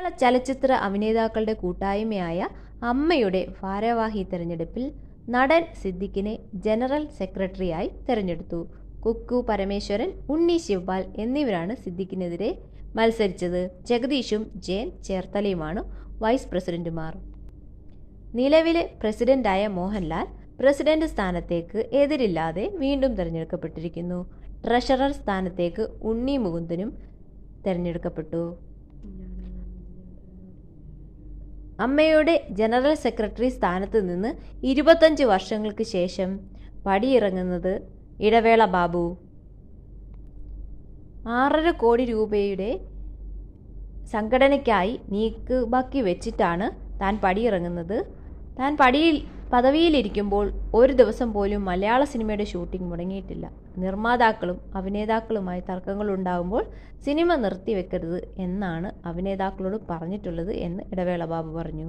മലയാള ചലച്ചിത്ര അഭിനേതാക്കളുടെ കൂട്ടായ്മയായ അമ്മയുടെ ഭാരവാഹി തെരഞ്ഞെടുപ്പിൽ നടൻ സിദ്ദിഖിനെ ജനറൽ സെക്രട്ടറിയായി തെരഞ്ഞെടുത്തു. കുക്കു പരമേശ്വരൻ ഉണ്ണി ശിവപാൽ എന്നിവരാണ് സിദ്ദിഖിനെതിരെ മത്സരിച്ചത്. ജഗദീഷും ജയൻ ചേർത്തലയുമാണ് വൈസ് പ്രസിഡന്റുമാർ. നിലവിലെ പ്രസിഡന്റായ മോഹൻലാൽ പ്രസിഡന്റ് സ്ഥാനത്തേക്ക് എതിരില്ലാതെ വീണ്ടും തിരഞ്ഞെടുക്കപ്പെട്ടിരിക്കുന്നു. ട്രഷറർ സ്ഥാനത്തേക്ക് ഉണ്ണി മുകുന്ദനും തെരഞ്ഞെടുക്കപ്പെട്ടു. അമ്മയുടെ ജനറൽ സെക്രട്ടറി സ്ഥാനത്ത് നിന്ന് ഇരുപത്തഞ്ച് വർഷങ്ങൾക്ക് ശേഷം പടിയിറങ്ങുന്നത് ഇടവേള ബാബു. ആറര കോടി രൂപയുടെ സംഘടനയ്ക്കായി നീക്കുബാക്കി വെച്ചിട്ടാണ് താൻ പടിയിറങ്ങുന്നത്. താൻ പടിയിൽ പദവിയിലിരിക്കുമ്പോൾ ഒരു ദിവസം പോലും മലയാള സിനിമയുടെ ഷൂട്ടിംഗ് മുടങ്ങിയിട്ടില്ല. നിർമ്മാതാക്കളും അഭിനേതാക്കളുമായി തർക്കങ്ങൾ ഉണ്ടാകുമ്പോൾ സിനിമ നിർത്തിവെക്കരുത് എന്നാണ് അഭിനേതാക്കളോട് പറഞ്ഞിട്ടുള്ളത് എന്ന് ഇടവേള ബാബു പറഞ്ഞു.